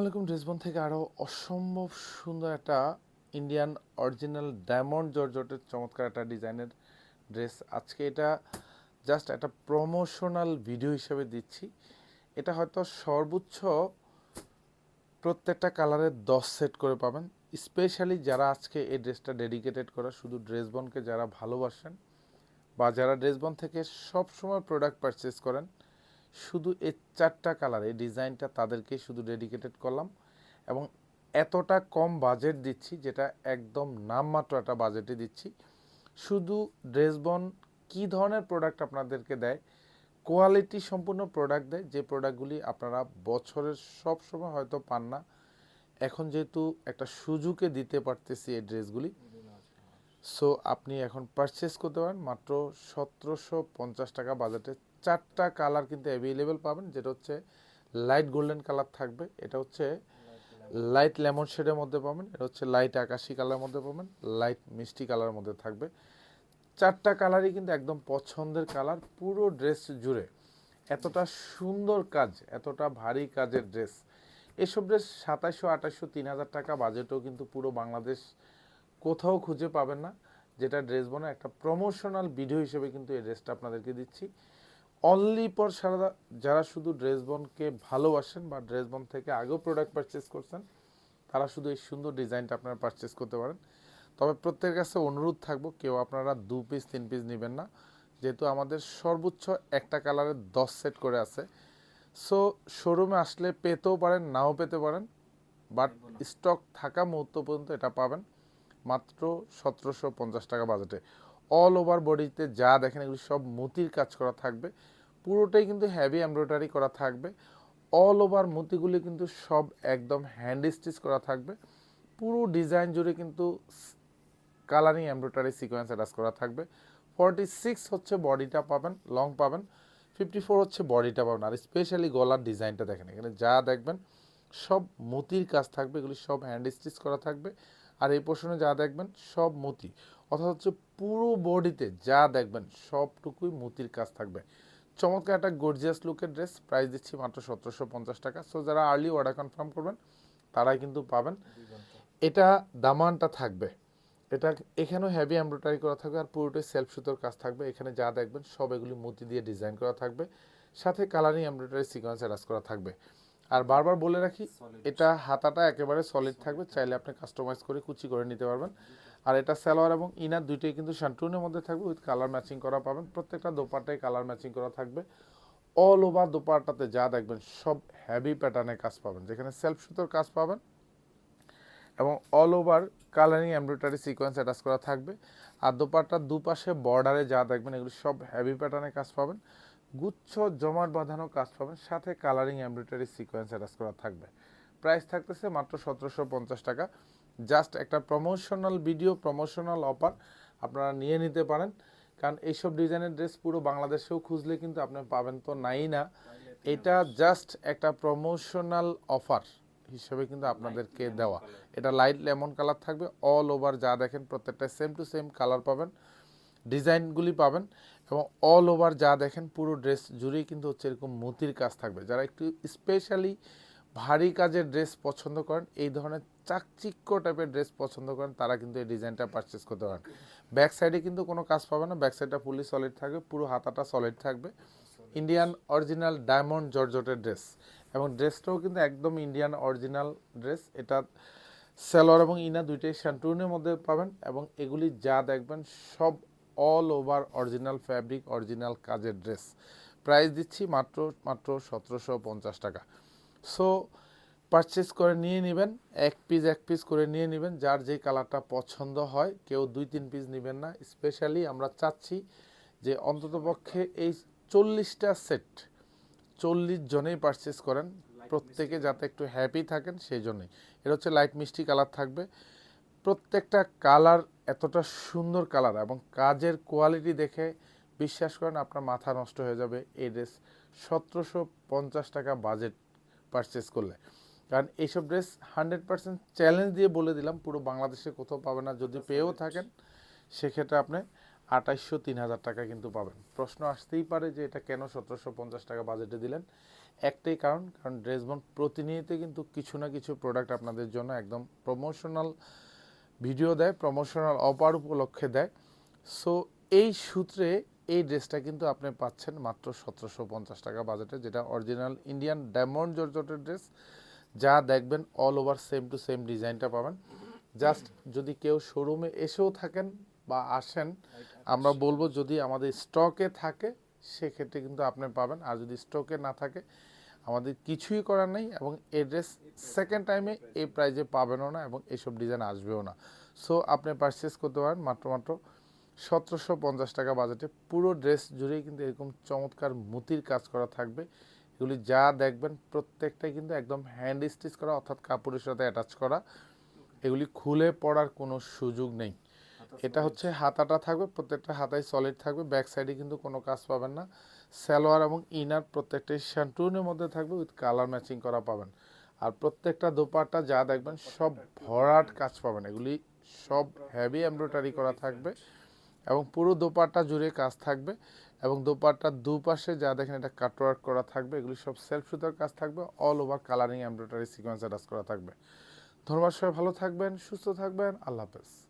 আলাইকুম, ড্রেসবন থেকে আরও অসম্ভব সুন্দর একটা ইন্ডিয়ান অরিজিনাল ডায়মন্ড জর্জটের চমৎকার একটা ডিজাইনের ড্রেস। আজকে এটা জাস্ট একটা প্রমোশনাল ভিডিও হিসেবে দিচ্ছি। এটা হয়তো সর্বোচ্চ প্রত্যেকটা কালারের দশ সেট করে পাবেন। স্পেশালি যারা আজকে এই ড্রেসটা ডেডিকেটেড করা, শুধু ড্রেসবনকে যারা ভালোবাসেন বা যারা ড্রেসবন থেকে সব সময় প্রোডাক্ট পারচেস করেন শুধু এই চারটা কালার ডিজাইনটা তাদেরকে শুধু ডেডিকেটেড করলাম এবং এতটা কম বাজেট দিচ্ছি যেটা একদম নামমাত্র একটা বাজেটে দিচ্ছি। শুধু ড্রেসবন কি ধরনের প্রোডাক্ট আপনাদেরকে দেয় কোয়ালিটি সম্পূর্ণ প্রোডাক্ট দেয়, যে প্রোডাক্টগুলি আপনারা বছরের সব সময় হয়তো পান না। এখন যেহেতু একটা সুযোগে দিতে পারতেছি এই ড্রেসগুলি সো আপনি এখন পারচেস করতে পারেন মাত্র সতেরোশো পঞ্চাশ টাকা বাজেটে চারটা কালার কিন্তু অ্যাভেলেবেল পাবেন, যেটা হচ্ছে লাইট গোল্ডেন কালার থাকবে, এটা হচ্ছে লাইট লেমন শেডের মধ্যে পাবেন, এটা হচ্ছে লাইট আকাশি কালারের মধ্যে পাবেন লাইট মিষ্টি কালারের মধ্যে থাকবে। চারটা কালারই কিন্তু একদম পছন্দের কালার পুরো ড্রেস জুড়ে। এতটা সুন্দর কাজ, এতটা ভারী কাজের ড্রেস এসব ড্রেস সাতাশশো আঠাশশো তিন হাজার টাকা বাজেটও কিন্তু পুরো বাংলাদেশ কোথাও খুঁজে পাবেন না। যেটা ড্রেস বনে একটা প্রমোশনাল ভিডিও হিসেবে কিন্তু এই ড্রেসটা আপনাদেরকে দিচ্ছি। অনলি পর সারা যারা শুধু ড্রেস বনকে ভালোবাসেন বা ড্রেস বন থেকে আগেও প্রোডাক্ট পারচেস করছেন তারা শুধু এই সুন্দর ডিজাইনটা আপনারা পারচেস করতে পারেন। তবে প্রত্যেকের কাছে অনুরোধ থাকব কেউ আপনারা দু পিস তিন পিস নেবেন না। যেহেতু আমাদের সর্বোচ্চ একটা কালারের দশ সেট করে আছে। সো শোরুমে আসলে পেতেও পারেন নাও পেতে পারেন বাট স্টক থাকা মুহূর্ত পর্যন্ত এটা পাবেন। মাত্র সতেরোশো পঞ্চাশ টাকা বাজেটে অল ওভার বডিতে যা দেখেন এগুলি সব মুতির কাজ করা থাকবে। পুরোটাই কিন্তু হেভি এমব্রয়ডারি করা থাকবে। অল ওভার মুতিগুলি কিন্তু সব একদম হ্যান্ড স্টিচ করা থাকবে। পুরো ডিজাইন জুড়ে কিন্তু কালারিং এমব্রয়ডারি সিকোয়েন্স অ্যাটাচ করা থাকবে। ফর্টি সিক্স হচ্ছে বডিটা পাবেন লং পাবেন। ফিফটি ফোর হচ্ছে বডিটা পাবেন। আর স্পেশালি গলার ডিজাইনটা দেখেন, এখানে যা দেখবেন সব মতির কাজ থাকবে। এগুলি সব হ্যান্ড স্টিচ করা থাকবে। আর এই পোর্শনে যা দেখবেন সব মতি। অর্থাৎ হচ্ছে পুরো বডিতে যা দেখবেন সবটুকুই মতির কাজ থাকবে। চমৎকার একটা গর্জিয়াস লুকের ড্রেস প্রাইস দিচ্ছি মাত্র সতেরোশো পঞ্চাশ টাকা। সো যারা আর্লি অর্ডার কনফার্ম করবেন তারাই কিন্তু পাবেন। এটা দামানটা থাকবে। এটা এখানেও হেভি এমব্রয়ডারি করা থাকবে আর পুরোটাই সেলফ সুতোর কাজ থাকবে। এখানে যা দেখবেন সব এগুলি মতি দিয়ে ডিজাইন করা থাকবে। সাথে কালারিং এমব্রয়ডারি সিকোয়েন্স অ্যাটাচ করা থাকবে। আর বারবার বলে রাখি এটা হাতাটা একেবারে সলিড থাকবে। চাইলে আপনি কাস্টমাইজ করে কুচি করে নিতে পারবেন। আর এটা সালোয়ার এবং ইনার দুইটাই কিন্তু শান্টুনের মধ্যে থাকবে উইথ কালার ম্যাচিং করা পাবেন। প্রত্যেকটা দোপাটাই কালার ম্যাচিং করা থাকবে। অল ওভার দোপাটাতে যা দেখবেন সব হেভি প্যাটার্নে কাজ পাবেন। যেখানে সেলফ সুতোর কাজ পাবেন এবং all over colouring embroidery sequence attach করা থাকবে। আর দোপাট্টার দুপাশে বর্ডারে যা দেখবেন এগুলো সব হেভি প্যাটার্নে কাজ পাবেন। গুচ্ছ, জমাট বাঁধানো কাজ পাবেন। সাথে কালারিং এমব্রয়ডারি সিকোয়েন্স অ্যাটাচ করা থাকবে। প্রাইস থাকতেছে মাত্র সতেরোশো পঞ্চাশ টাকা। জাস্ট একটা প্রমোশনাল ভিডিও প্রমোশনাল অফার আপনারা নিয়ে নিতে পারেন। কারণ এইসব ডিজাইনের ড্রেস পুরো বাংলাদেশেও খুঁজলে কিন্তু আপনি পাবেন তো নাই না। এটা জাস্ট একটা প্রমোশনাল অফার হিসেবে কিন্তু আপনাদেরকে দেওয়া। এটা লাইট লেমন কালার থাকবে অল ওভার যা দেখেন প্রত্যেকটা সেম টু সেম কালার পাবেন। ডিজাইনগুলি পাবেন এবং অল ওভার যা দেখেন পুরো ড্রেস জুড়েই কিন্তু হচ্ছে এরকম মতির কাজ থাকবে। যারা একটু স্পেশালি ভারী কাজের ড্রেস পছন্দ করেন, এই ধরনের চাকচিক্য টাইপের ড্রেস পছন্দ করেন, তারা কিন্তু এই ডিজাইনটা পারচেস করতে পারেন। ব্যাক সাইডে কিন্তু কোনো কাজ পাবে না ব্যাক সাইডটা ফুলি সলিড থাকবে, পুরো হাতাটা সলিড থাকবে। ইন্ডিয়ান অরিজিনাল ডায়মন্ড জর্জটের ড্রেস এবং ড্রেসটাও কিন্তু একদম ইন্ডিয়ান অরিজিনাল ড্রেস এটা সেলোয়ার এবং ইনা দুইটাই শ্যান্টুনের মধ্যে পাবেন এবং এগুলি যা দেখবেন সব all over original fabric original কাজের ড্রেস প্রাইস দিচ্ছি মাত্র মাত্র সতেরোশো পঞ্চাশ টাকা। সো পারচেস করে নিয়ে নেবেন, এক পিস এক পিস করে নিয়ে নেবেন, যার যে কালারটা পছন্দ হয়, কেউ দুই, তিন পিস নেবেন না। স্পেশালি আমরা চাচ্ছি যে অন্ততপক্ষে এই চল্লিশটা সেট চল্লিশ জনেই পারচেস করেন, প্রত্যেকে যাতে একটু হ্যাপি থাকেন সেই জন্যই। এটা হচ্ছে লাইট মিষ্টি কালার থাকবে। প্রত্যেকটা কালার এতটা সুন্দর কালার এবং কাজের কোয়ালিটি দেখে বিশ্বাস করেন আপনার মাথা নষ্ট হয়ে যাবে। এই ড্রেস সতেরোশো পঞ্চাশ টাকা বাজেট পারচেস করলে। কারণ এইসব ড্রেস হান্ড্রেড পার্সেন্ট চ্যালেঞ্জ দিয়ে বলে দিলাম পুরো বাংলাদেশে কোথাও পাবে না। যদি পেয়েও থাকেন সেক্ষেত্রে আপনি আঠাইশশো তিন হাজার টাকা কিন্তু পাবেন। প্রশ্ন আসতেই পারে যে এটা কেন সতেরোশো পঞ্চাশ টাকা বাজেটে দিলেন। একটাই কারণ কারণ ড্রেস ড্রেসবন প্রতিনিয়ত কিন্তু কিছু না কিছু প্রোডাক্ট আপনাদের জন্য একদম প্রমোশনাল ভিডিও দেয় প্রমোশনাল অপার উপলক্ষে দেয়। সো এই সূত্রে এই ড্রেসটা কিন্তু আপনি পাচ্ছেন মাত্র সতেরোশো পঞ্চাশ টাকা বাজেটে, যেটা অরিজিনাল ইন্ডিয়ান ডায়মন্ড জর্জটের ড্রেস যা দেখবেন all over same to same ডিজাইনটা পাবেন। জাস্ট যদি কেউ শোরুমে এসেও থাকেন বা আসেন, আমরা বলব যদি আমাদের স্টকে থাকে, সেক্ষেত্রে কিন্তু আপনি পাবেন। আর যদি স্টকে না থাকে, আমাদের কিছুই করার নেই এবং এই ড্রেস সেকেন্ড টাইমে এই প্রাইজে পাবেনও না এবং এইসব ডিজাইন আসবেও না। সো আপনি পারচেস করতে পারেন মাত্র মাত্র সতেরোশো পঞ্চাশ টাকা বাজেটে পুরো ড্রেস জুড়েই কিন্তু এরকম চমৎকার মুতির কাজ করা থাকবে। এগুলি যা দেখবেন প্রত্যেকটাই কিন্তু একদম হ্যান্ড স্টিচ করা অর্থাৎ কাপড়ের সাথে অ্যাটাচ করা। এগুলি খুলে পড়ার কোনো সুযোগ নেই। এটা হচ্ছে হাতাটা থাকবে প্রত্যেকটা হাতায় সলিড থাকবে ব্যাক সাইডে কিন্তু কোনো কাজ পাবেন না। সালোয়ার এবং ইনার প্রত্যেকটাই শ্যান্টুনের মধ্যে থাকবে উইথ কালার ম্যাচিং করা পাবেন। আর প্রত্যেকটা দোপাট্টা যা দেখবেন সব ভরাট কাজ পাবেন। এগুলি সব হেভি এমব্রয়ডারি করা থাকবে। এবং পুরো দোপাট্টা জুড়ে কাজ থাকবে এবং দোপাট্টার দুপাশে যা দেখেন এটা কাটওয়ার্ক করা থাকবে, এগুলি সব সেলফ সুতার কাজ থাকবে all over colouring embroidery sequence attach করা থাকবে। ধন্যবাদ সবাই, ভালো থাকবেন, সুস্থ থাকবেন, আল্লাহ হাফেজ।